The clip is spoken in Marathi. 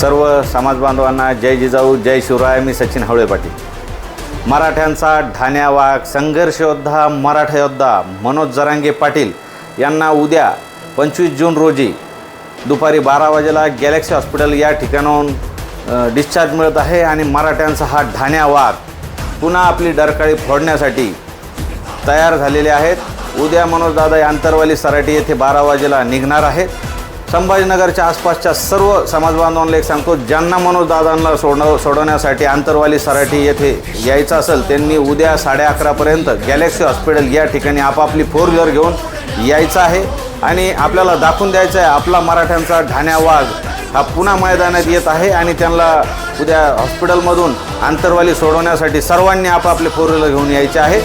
सर्व समाज बांधवांना जय जिजाऊ जय शिवराय मी सचिन हवळे पाटील. मराठ्यांचा ठाण्या वाघ संघर्षयोद्धा मराठा योद्धा मनोज जरांगे पाटील यांना उद्या पंचवीस जून रोजी दुपारी बारा वाजेला गॅलेक्सी हॉस्पिटल या ठिकाणाहून डिस्चार्ज मिळत आहे आणि मराठ्यांचा हा ठाण्या वाघ पुन्हा आपली डरकाळी फोडण्यासाठी तयार झालेले आहेत. उद्या मनोजदादा हे सराटी येथे बारा वाजेला निघणार आहेत. संभाजीनगरच्या आसपासच्या सर्व समाजबांधवांना एक सांगतो ज्यांना मनोजदादांना सोडव सोडवण्यासाठी आंतरवाली सराठी येथे यायचं असेल त्यांनी उद्या साडे अकरापर्यंत गॅलेक्सी हॉस्पिटल या ठिकाणी आपापली फोर व्हीलर घेऊन यायचं आहे. आणि आपल्याला दाखवून द्यायचं आहे आपला मराठ्यांचा ढाण्या वाघ हा पुन्हा मैदानात येत आहे आणि त्यांना उद्या हॉस्पिटलमधून आंतरवाली सोडवण्यासाठी सर्वांनी आपापले फोर व्हीलर घेऊन यायचे आहे.